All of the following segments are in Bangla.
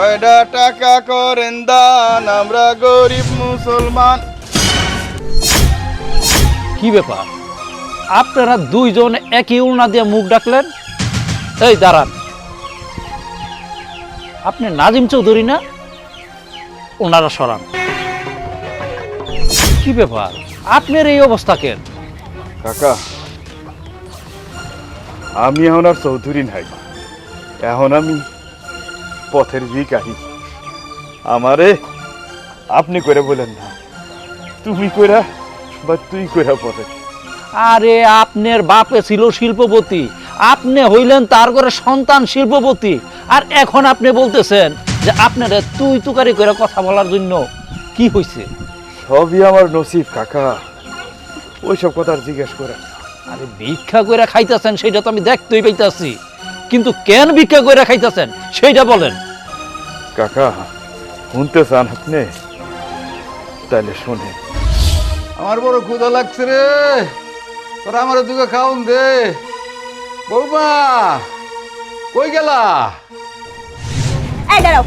কয়টা টাকা করেন দান? আমরা গরিব মুসলমান। কি ব্যাপার? আপনারা দুইজন একই উলনা দিয়ে মুখ ডাকলেন? এই দাঁড়ান। আপনি নাজিম চৌধুরী না? ওনারা সরান। কি ব্যাপার? আপনার এই অবস্থা কেন? কাকা আমি এখন আর চৌধুরী নাই। এখন আমি পথের ভিকারি আমারে আপনি করে বলেন না। তুমি কইরা বা তুই কইরা পথে আরে আপনার বাপে ছিল শিল্পপতি। আপনি হইলেন তার ঘরে সন্তান শিল্পপতি। আর এখন আপনি বলতেছেন যে আপনারা তুই তুকারি করে কথা বলার জন্য কি হয়েছে সবই আমার নসিব কাকা। ওইসব কথা আর জিজ্ঞেস করে আরে ভিক্ষা করে খাইতেছেন সেটা তো আমি দেখতেই পাইতাছি। কিন্তু কেন ভিক্ষা করে খাইতেছেন সেইটা বলেন। কাকা শুনতে চান আপনি? তাহলে শোনেন। আমার বড় ক্ষুধা লাগছে রে। তোরা আমার খাওন দে। বৌমা কই গেলা? এই দাঁড়াও।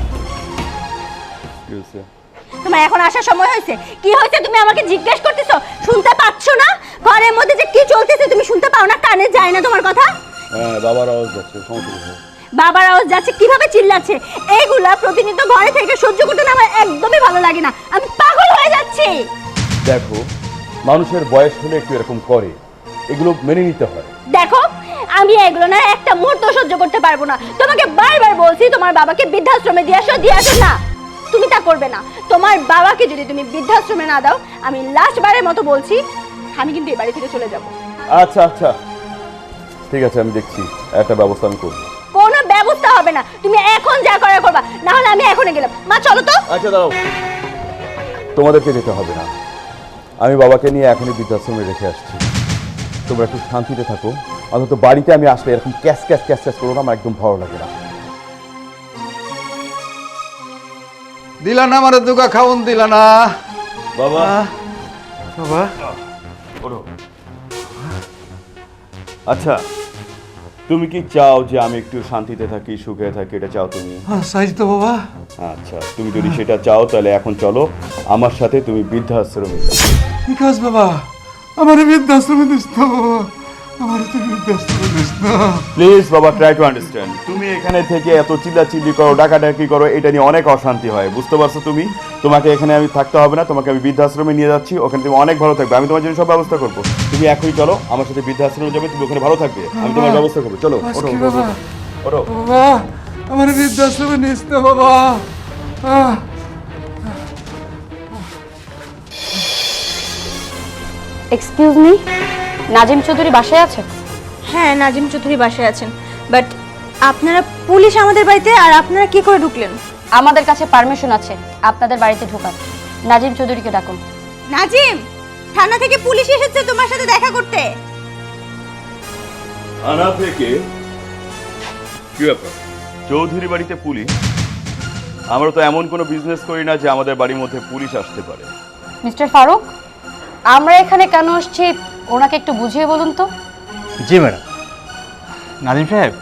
তোমার এখন আসার সময় হয়েছে কি হয়েছে তুমি আমাকে জিজ্ঞেস করতেছো? শুনতে পাচ্ছ না? ঘরের মধ্যে যে কি চলতেছে তুমি শুনতে পাও না? কানে যায় না তোমার কথা? হ্যাঁ বাবার আওয়াজ যাচ্ছে সমস্যা বাবার আওয়াজ যাচ্ছে কীভাবে চিল্লাচ্ছে? এইগুলা প্রতিনিয়ত ঘরে থেকে সহ্য করতে না আমার একদমই ভালো লাগে না। আমি পাগল হয়ে যাচ্ছি। দেখো মানুষের বয়স হলে একটু এরকম করে। এগুলো মেনে নিতে হয়। দেখো আমি এগুলো না একটা মুহূর্ত সহ্য করতে পারব না। তোমাকে বারবার বলছি তোমার বাবাকে বৃদ্ধাশ্রমে দিয়ে আসো দিয়ে আসো না। তুমি তা করবে না। তোমার বাবাকে যদি তুমি বৃদ্ধাশ্রমে না দাও আমি লাস্ট বারের মতো বলছি আমি কিন্তু এই বাড়ি থেকে চলে যাব। আচ্ছা আচ্ছা। ঠিক আছে আমি দেখছি। একটা ব্যবস্থা আমি করব। হবে না। তুমি এখন যা করার করবা না হলে আমি এখনই গেলাম। মা চলো তো। আচ্ছা দাঁড়াও। তোমাদেরকে যেতে হবে না। আমি বাবাকে নিয়ে এখনই বৃদ্ধাশ্রমে রেখে আসছি। তোমরা একটু শান্তিতে থাকো। অন্তত বাড়িতে আমি আসলে এরকম ক্যাশ ক্যাশ ক্যাশ ক্যাশ করো না আমার একদম ভালো লাগে না। দিলা না আমার দুগা খাওন দিলা না। বাবা। বাবা। আচ্ছা তুমি কি চাও যে আমি একটু শান্তিতে থাকি সুখে থাকি? এটা চাও তুমি? সাইজ তো বাবা। আচ্ছা তুমি যদি সেটা চাও তাহলে এখন চলো। আমার সাথে তুমি বৃদ্ধাশ্রমে যাও। বিকাশ বাবা? আমার বৃদ্ধাশ্রমে দিস তো বাবা। আমার না। প্লিজ বাবা ট্রাই টু আন্ডারস্ট্যান্ড তুমি এখানে থেকে এত চিল্লাচিল্লি করো ডাকাডাকি করো এটা নিয়ে অনেক অশান্তি হয় বুঝতে পারছ তুমি? তোমাকে এখানে আমি থাকতে হবে না তোমাকে আমি বৃদ্ধাশ্রমে নিয়ে যাচ্ছি ওখানে তুমি অনেক ভালো থাকবে। আমি তোমার জন্য সব ব্যবস্থা করব। তুমি এখনই চলো আমার সাথে বৃদ্ধাশ্রমে যাবে তুমি ওখানে ভালো থাকবে। আমি তোমার ব্যবস্থা করব। চলো ওঠো, ওঠো, ওঠো। ওঠো। বাবা আমার বৃদ্ধাশ্রমে নিস না বাবা। আহ। এক্সকিউজ মি নাজিম চৌধুরী বাসায় আছে হ্যাঁ নাজিম চৌধুরী বাসায় আছেন। বাট আপনারা পুলিশ আমাদের বাড়িতে আর আপনারা কি করে ঢুকলেন? আমাদের কাছে পারমিশন আছে আপনাদের বাড়িতে ঢোকার। নাজিম চৌধুরীকে ডাকুন। নাজিম থানা থেকে পুলিশ এসেছে তোমার সাথে দেখা করতে। থানা থেকে? কি ব্যাপার? চৌধুরী বাড়িতে পুলিশ? আমরা তো এমন কোনো বিজনেস করি না যে আমাদের বাড়ির মধ্যে পুলিশ আসতে পারে। মিস্টার ফারুক আমরা এখানে কেন আসছি? ওনাকে একটু বুঝিয়ে বলুন তো। জি ম্যাডাম। নাজিম সাহেব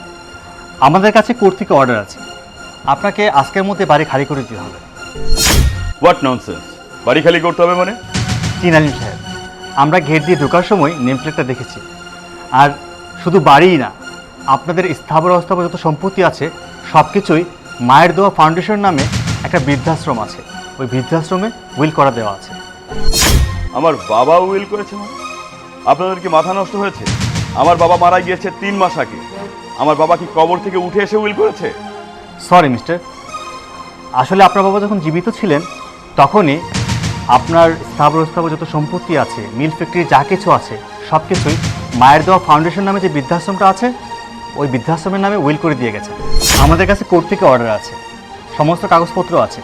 আমাদের কাছে কোর্ট থেকে অর্ডার আছে। আপনাকে আজকের মধ্যে বাড়ি খালি করে দিতে হবে। হোয়াট ননসেন্স বাড়ি খালি করতে হবে মানে? জি নাজিম সাহেব আমরা গেট দিয়ে ঢোকার সময় নেম প্লেটটা দেখেছি। আর শুধু বাড়িই না আপনাদের স্থাবর অস্থাবর যত সম্পত্তি আছে সব কিছুই মায়ের দেওয়া ফাউন্ডেশন নামে একটা বৃদ্ধাশ্রম আছে। ওই বৃদ্ধাশ্রমে উইল করা দেওয়া আছে। আমার বাবা উইল করেছে মানে? আপনাদের কি মাথা নষ্ট হয়েছে? আমার বাবা মারা গিয়েছে তিন মাস আগে। আমার বাবা কি কবর থেকে উঠে এসে উইল করেছে? সরি মিস্টার আসলে আপনার বাবা যখন জীবিত ছিলেন তখনই আপনার স্থাবর স্থাবর যত সম্পত্তি আছে মিল ফ্যাক্টরি যা কিছু আছে সব কিছুই মায়ের দেওয়া ফাউন্ডেশন নামে যে বৃদ্ধাশ্রমটা আছে ওই বৃদ্ধাশ্রমের নামে উইল করে দিয়ে গেছে। আমাদের কাছে কোর্ট থেকে অর্ডার আছে। সমস্ত কাগজপত্র আছে।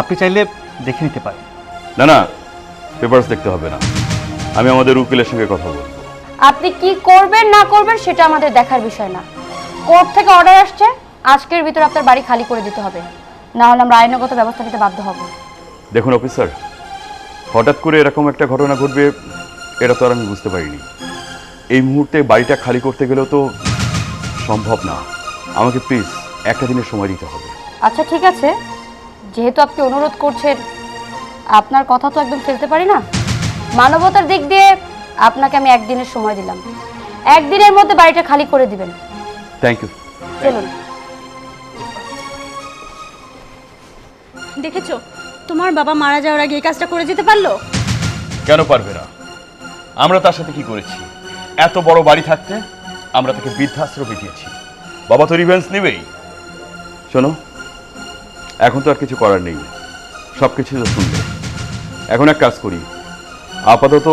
আপনি চাইলে দেখে নিতে পারেন। না না পেপারস দেখতে হবে না। আমি আমাদের উকিলের সঙ্গে কথা বলব। আপনি কি করবেন না করবেন সেটা আমাদের দেখার বিষয় না। কোর্ট থেকে অর্ডার আসছে আজকের ভিতর আপনার বাড়ি খালি করে দিতে হবে। না হলে আমরা আইনগত ব্যবস্থা নিতে বাধ্য হব। দেখুন অফিসার হঠাৎ করে এরকম একটা ঘটনা ঘটবে এটা তো আর আমি বুঝতে পারিনি। এই মুহূর্তে বাড়িটা খালি করতে গেলেও তো সম্ভব না। আমাকে প্লিজ একটা দিনের সময় দিতে হবে। আচ্ছা ঠিক আছে। যেহেতু আপনি অনুরোধ করছেন আপনার কথা তো একদম ফেলতে পারি না। মানবতার দিক দিয়ে আপনাকে আমি একদিনের সময় দিলাম। একদিনের মধ্যে বাড়িটা খালি করে দিবেন। থ্যাংক ইউ চলুন। দেখেছ? তোমার বাবা মারা যাওয়ার আগে এই কাজটা করে যেতে পারল? কেন পারবে না? আমরা তার সাথে কি করেছি? এত বড় বাড়ি থাকতে আমরা তাকে বৃদ্ধাশ্রমে দিয়েছি বাবা তো রিভেন্স নেবেই। শোনো এখন তো আর কিছু করার নেই। সব কিছু তো শুনলে। এখন এক কাজ করি। আপাতত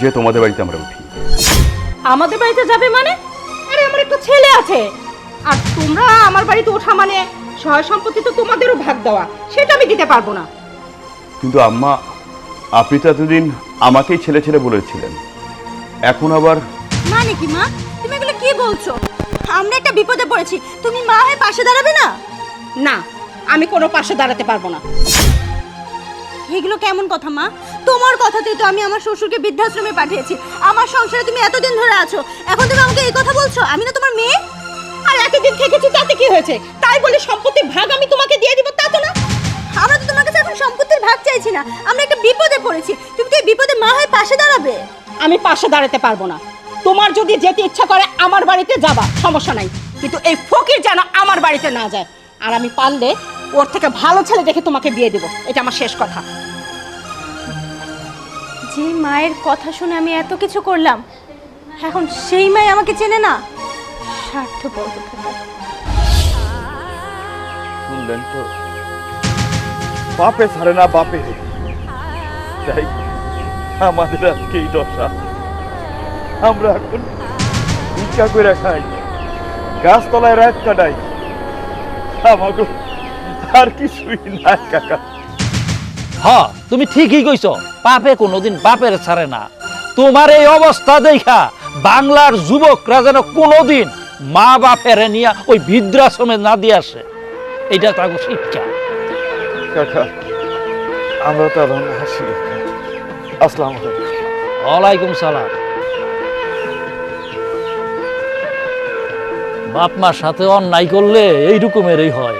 যে তোমাদের বাড়িতে আমরা উঠি। আমাদের বাড়িতে যাবে মানে? আরে আমার একটা ছেলে আছে। আর তোমরা আমার বাড়িতে ওঠা মানে সহায় সম্পত্তি তো তোমাদেরও ভাগ দেওয়া সেটা আমি দিতে পারব না। কিন্তু আম্মা আপনি তো এতদিন আমাকেই ছেলে ছেলে বলেছিলেন। এখন আবার মানে কি মা? তুমি এগুলো কি বলছো? আমরা একটা বিপদে পড়েছি তুমি মা হয়ে পাশে দাঁড়াবে না? না আমি কোনো পাশে দাঁড়াতে পারব না। এগুলো কেমন কথা মা? তোমার কথাতেই তো আমি আমার শ্বশুরকে বৃদ্ধাশ্রমে পাঠিয়েছি। আমার সংসারে তুমি এতদিন ধরে আছো, এখন তুমি আমাকে এই কথা বলছো? আমি না তোমার মেয়ে? আর এতদিন থেকেছি তাতে কি হয়েছে? তাই বলে সম্পত্তির ভাগ আমি তোমাকে দিয়ে দিব, তা তো না। আমরা তো তোমার কাছে এখন সম্পত্তির ভাগ চাইছি না। আমরা একটা বিপদে পড়েছি। তুমি তো এই বিপদে মা হয়ে পাশে দাঁড়াবে? আমি পাশে দাঁড়াতে পারব না। তোমার যদি যেতে ইচ্ছা করে, আমার বাড়িতে যাবা, সমস্যা নাই। কিন্তু এই ফকির যেন আমার বাড়িতে না যায়। আর আমি পারলে ওর থেকে ভালো ছেলে দেখে তোমাকে বিয়ে দেবো। এটা আমার শেষ কথা। যে মায়ের কথা শুনে আমি এত কিছু করলাম, এখন সেই মাই আমাকে চেনে না। স্বার্থপর শুনলেন তো? বাপে ছাড়ে না বাপে। তাই আমাদের আজকে এই দশা। আমরা এখন ভিক্ষা করে খাই। গাছতলায় রাত কাটাই। আমাকে আর কিছুই নাই কাকা। হ তুমি ঠিকই কইছো। পাপে কোনোদিন বাপের ছাড়ে না। তোমার এই অবস্থা দেখা বাংলার যুবকরা যেন কোনোদিন মা বাপের নিয়ে ওই বৃদ্ধাশ্রমে না দিয়ে আসে। এটা তাকে শিক্ষা। কাকা আমরা তো হাসি আসসালাম আলাইকুম। ওয়ালাইকুম সালাম। বাপ মার সাথে অন্যায় করলে এই রকমেরই হয়।